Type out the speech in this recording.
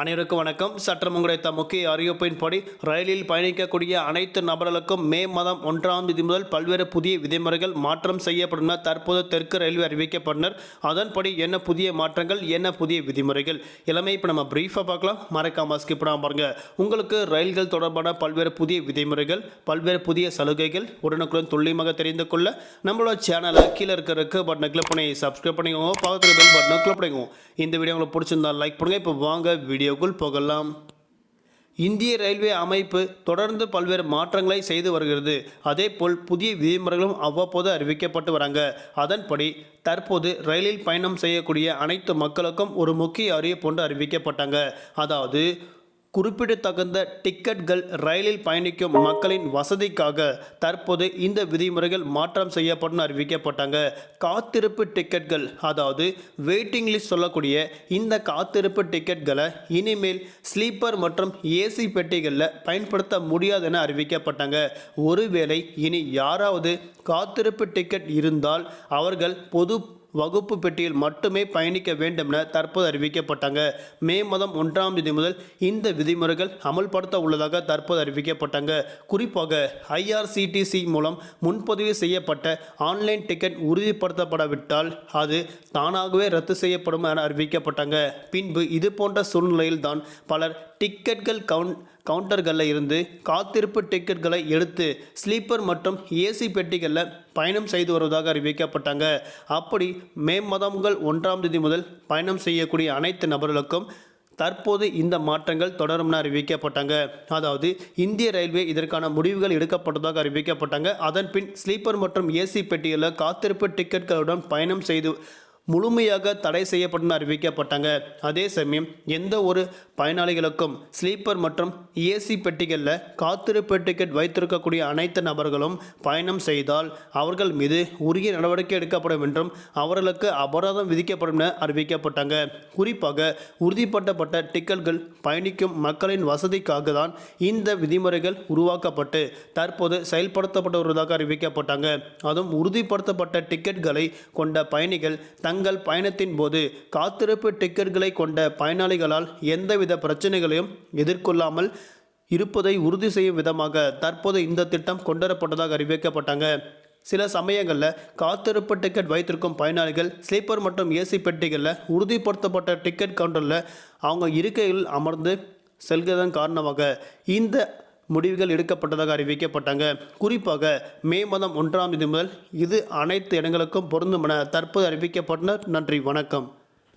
அனைவருக்கும் வணக்கம். சற்றம் கிடைத்த முக்கிய அறிவிப்பின்படி ரயிலில் பயணிக்கக்கூடிய அனைத்து நபர்களுக்கும் மே மாதம் ஒன்றாம் தேதி முதல் பல்வேறு புதிய விதிமுறைகள் மாற்றம் செய்யப்படும் என தற்போது தெற்கு ரயில்வே அறிவிக்கப்பட்டனர். அதன்படி என்ன புதிய மாற்றங்கள் என்ன புதிய விதிமுறைகள்? எல்லாமே இப்போ நம்ம பிரீஃபாக பார்க்கலாம். மறக்காம ஸ்கிப் பண்ணாம பாருங்க. உங்களுக்கு ரயில்கள் தொடர்பான பல்வேறு புதிய விதிமுறைகள் பல்வேறு புதிய சலுகைகள் உடனுக்குடன் துல்லியமாக தெரிந்து கொள்ள நம்மளோட சேனலை கீழே இருக்கிற பட்டனை கிளிக் பண்ணி சப்ஸ்கிரைப் பண்ணிக்கோங்க. பக்கத்தில் பெல் பட்டனை கிளிக் பண்ணிக்கோங்க. இந்த வீடியோ உங்களுக்கு பிடிச்சிருந்தா லைக் பண்ணுங்கள் இப்போ வாங்க வீடியோக்குள் போகலாம். இந்திய ரயில்வே அமைப்பு தொடர்ந்து பல்வேறு மாற்றங்களை செய்து வருகிறது. அதேபோல் புதிய விதிமுறைகளும் அவ்வப்போது அறிவிக்கப்பட்டு வராங்க. அதன்படி தற்போது ரயிலில் பயணம் செய்யக்கூடிய அனைத்து மக்களுக்கும் ஒரு முக்கிய அறிவிப்பு ஒன்று அறிவிக்கப்பட்டாங்க. அதாவது குறிப்பிடத்தகுந்த டிக்கெட்கள் ரயிலில் பயணிக்கும் மக்களின் வசதிக்காக தற்போது இந்த விதிமுறைகள் மாற்றம் செய்யப்படும் அறிவிக்கப்பட்டாங்க. காத்திருப்பு டிக்கெட்கள் அதாவது வெயிட்டிங் லிஸ்ட் சொல்லக்கூடிய இந்த காத்திருப்பு டிக்கெட்களை இனிமேல் ஸ்லீப்பர் மற்றும் ஏசி பெட்டிகளில் பயன்படுத்த முடியாது என அறிவிக்கப்பட்டாங்க. ஒருவேளை இனி யாராவது காத்திருப்பு டிக்கெட் இருந்தால் அவர்கள் பொது வகுப்பு பெட்டியில் மட்டுமே பயணிக்க வேண்டும் என தற்போது அறிவிக்கப்பட்டாங்க. மே மாதம் ஒன்றாம் தேதி முதல் இந்த விதிமுறைகள் அமல்படுத்த உள்ளதாக தற்போது அறிவிக்கப்பட்டாங்க. குறிப்பாக ஐஆர்சிடிசி மூலம் முன்பதிவு செய்யப்பட்ட ஆன்லைன் டிக்கெட் உறுதிப்படுத்தப்படவிட்டால் அது தானாகவே ரத்து செய்யப்படும் என அறிவிக்கப்பட்டாங்க. பின்பு இது போன்ற சூழ்நிலையில் தான் பலர் டிக்கெட்கள் கவுண்ட் கவுண்டர்களில் இருந்து காத்திருப்பு டிக்கெட்களை எடுத்து ஸ்லீப்பர் மற்றும் ஏசி பெட்டிகளில் பயணம் செய்து வருவதாக அறிவிக்கப்பட்டாங்க. அப்படி மே மாதங்கள் ஒன்றாம் தேதி முதல் பயணம் செய்யக்கூடிய அனைத்து நபர்களுக்கும் தற்போது இந்த மாற்றங்கள் தொடரும்னு அறிவிக்கப்பட்டாங்க. அதாவது இந்திய ரயில்வே இதற்கான முடிவுகள் எடுக்கப்பட்டதாக அறிவிக்கப்பட்டாங்க. அதன் பின் ஸ்லீப்பர் மற்றும் ஏசி பெட்டிகளில் காத்திருப்பு டிக்கெட்களுடன் பயணம் செய்து முழுமையாக தடை செய்யப்படும் அறிவிக்கப்பட்டாங்க. அதே சமயம் எந்த ஒரு பயனாளிகளுக்கும் ஸ்லீப்பர் மற்றும் ஏசி பெட்டிகளில் காத்திருப்பு டிக்கெட் வைத்திருக்கக்கூடிய அனைத்து நபர்களும் பயணம் செய்தால் அவர்கள் மீது உரிய நடவடிக்கை எடுக்கப்படும் என்றும் அவர்களுக்கு அபராதம் விதிக்கப்படும் என அறிவிக்கப்பட்டாங்க. குறிப்பாக உறுதிப்படுத்தப்பட்ட டிக்கெட்கள் பயணிக்கும் மக்களின் வசதிக்காக தான் இந்த விதிமுறைகள் உருவாக்கப்பட்டு தற்போது செயல்படுத்தப்பட்டு வருவதாக அறிவிக்கப்பட்டாங்க. அதுவும் உறுதிப்படுத்தப்பட்ட டிக்கெட்களை கொண்ட பயணிகள் தங்கள் தங்கள் பயணத்தின் போது காத்திருப்பு டிக்கெட்களை கொண்ட பயனாளிகளால் எந்தவித பிரச்சனைகளையும் எதிர்கொள்ளாமல் இருப்பதை உறுதி செய்யும் விதமாக தற்போது இந்த திட்டம் கொண்டுவரப்பட்டதாக அறிவிக்கப்பட்டாங்க. சில சமயங்களில் காத்திருப்பு டிக்கெட் வைத்திருக்கும் பயனாளிகள் ஸ்லீப்பர் மற்றும் ஏசி பெட்டிகளில் உறுதிப்படுத்தப்பட்ட டிக்கெட் கவுண்டரில் அவங்க இருக்கையில் அமர்ந்து செல்கிறதன் காரணமாக இந்த முடிவுகள் எடுக்கப்பட்டதாக அறிவிக்கப்பட்டாங்க. குறிப்பாக மே மாதம் ஒன்றாம் தேதி முதல் இது அனைத்து இடங்களுக்கும் பொருந்தும் என தற்போது அறிவிக்கப்பட்டனர். நன்றி வணக்கம்.